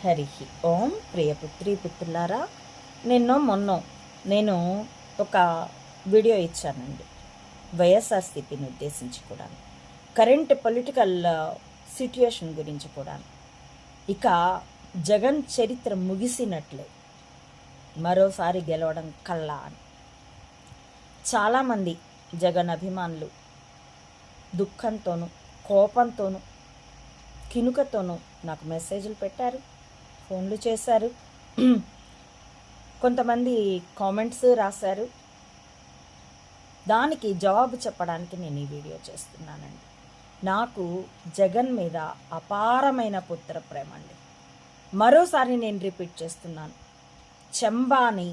హరి ఓం ప్రియపుత్రి పుత్రులారా నిన్న మొన్న నేను ఒక వీడియో ఇచ్చానండి. వైఎస్ఆర్ స్థితిని ఉద్దేశించి కూడా కరెంట్ పొలిటికల్ సిట్యుయేషన్ గురించి కూడా ఇక జగన్ చరిత్ర ముగిసినట్లే. మరోసారి గెలవడం కల్లా అని. చాలామంది జగన్ అభిమానులు దుఃఖంతోనూ కోపంతోనూ కినుకతోనూ నాకు మెసేజ్లు పెట్టారు. ఫోన్లు చేశారు. కొంతమంది కామెంట్స్ రాశారు. దానికి జవాబు చెప్పడానికి నేను ఈ వీడియో చేస్తున్నానండి. నాకు జగన్ మీద అపారమైన పుత్ర ప్రేమ అండి. మరోసారి నేను రిపీట్ చేస్తున్నాను. చెంబాని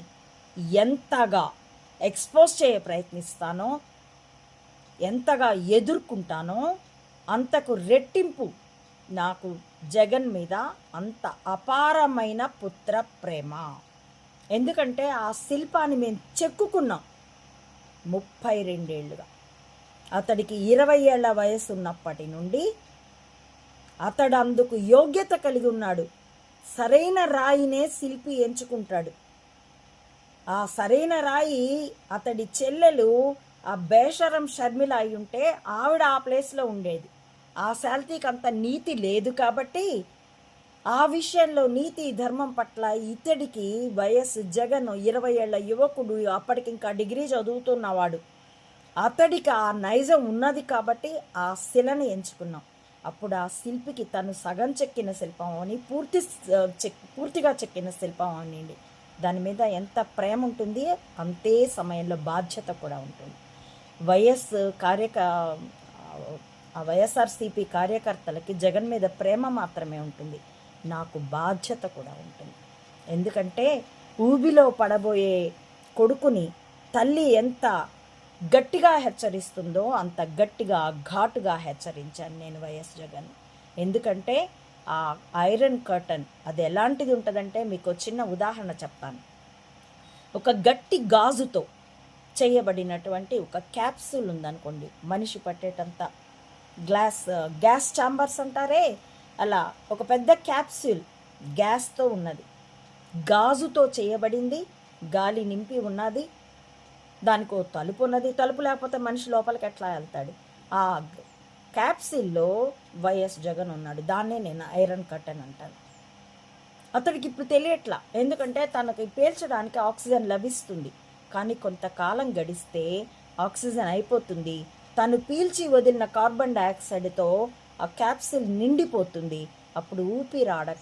ఎంతగా ఎక్స్పోజ్ చేయ ప్రయత్నిస్తానో ఎంతగా ఎదుర్కొంటానో అంతకు రెట్టింపు నాకు జగన్ మీద అంత అపారమైన పుత్ర ప్రేమ. ఎందుకంటే ఆ శిల్పాన్ని మేము చెక్కుకున్నాం ముప్పై రెండేళ్ళుగా అతడికి ఇరవై ఏళ్ళ వయసు ఉన్నప్పటి నుండి అతడు అందుకు యోగ్యత కలిగి ఉన్నాడు. సరైన రాయినే శిల్పి ఎంచుకుంటాడు. ఆ సరైన రాయి అతడి చెల్లెలు ఆ బేషరం షర్మిల అయి ఉంటే ఆవిడ ఆ ప్లేస్లో ఉండేది. ఆ శాలరీకి అంత నీతి లేదు కాబట్టి ఆ విషయంలో నీతి ధర్మం పట్ల ఇతడికి వయస్సు జగన్ ఇరవై ఏళ్ళ యువకుడు అప్పటికి ఇంకా డిగ్రీ చదువుతున్నవాడు. అతడికి ఆ నైజం ఉన్నది కాబట్టి ఆ శిలను ఎంచుకున్నాం. అప్పుడు ఆ శిల్పికి తను సగం చెక్కిన శిల్పం అని పూర్తి చెక్ పూర్తిగా చెక్కిన శిల్పం అనండి దాని మీద ఎంత ప్రేమ ఉంటుంది అంతే సమయంలో బాధ్యత కూడా ఉంటుంది. వైఎస్ కార్యక ఆ వైఎస్ఆర్సీపీ కార్యకర్తలకి జగన్ మీద ప్రేమ మాత్రమే ఉంటుంది. నాకు బాధ్యత కూడా ఉంటుంది. ఎందుకంటే ఊబిలో పడబోయే కొడుకుని తల్లి ఎంత గట్టిగా హెచ్చరిస్తుందో అంత గట్టిగా ఘాటుగా హెచ్చరించాను నేను వైఎస్ జగన్. ఎందుకంటే ఆ ఐరన్ కర్టన్ అది ఎలాంటిది ఉంటుందంటే మీకు చిన్న ఉదాహరణ చెప్తాను. ఒక గట్టి గాజుతో చేయబడినటువంటి ఒక క్యాప్సూల్ ఉందనుకోండి మనిషి పట్టేటంత గ్లాస్ గ్యాస్ ఛాంబర్స్ అంటారే? అలా ఒక పెద్ద క్యాప్సూల్ గ్యాస్తో ఉన్నది. గాజుతో చేయబడింది గాలి నింపి ఉన్నది దానికో తలుపు ఉన్నది. తలుపు లేకపోతే మనిషి లోపలికి ఎట్లా వెళ్తాడు? ఆ క్యాప్సిల్లో వైఎస్ జగన్ ఉన్నాడు. దాన్నే నేను ఐరన్ కట్టన్ అంటాను. అతడికి ఇప్పుడు తెలియట్లా. ఎందుకంటే తనకి పీల్చడానికి ఆక్సిజన్ లభిస్తుంది. కానీ కొంతకాలం గడిస్తే ఆక్సిజన్ అయిపోతుంది. తను పీల్చి వదిలిన కార్బన్ డయాక్సైడ్తో ఆ క్యాప్సిల్ నిండిపోతుంది. అప్పుడు ఊపిరాడక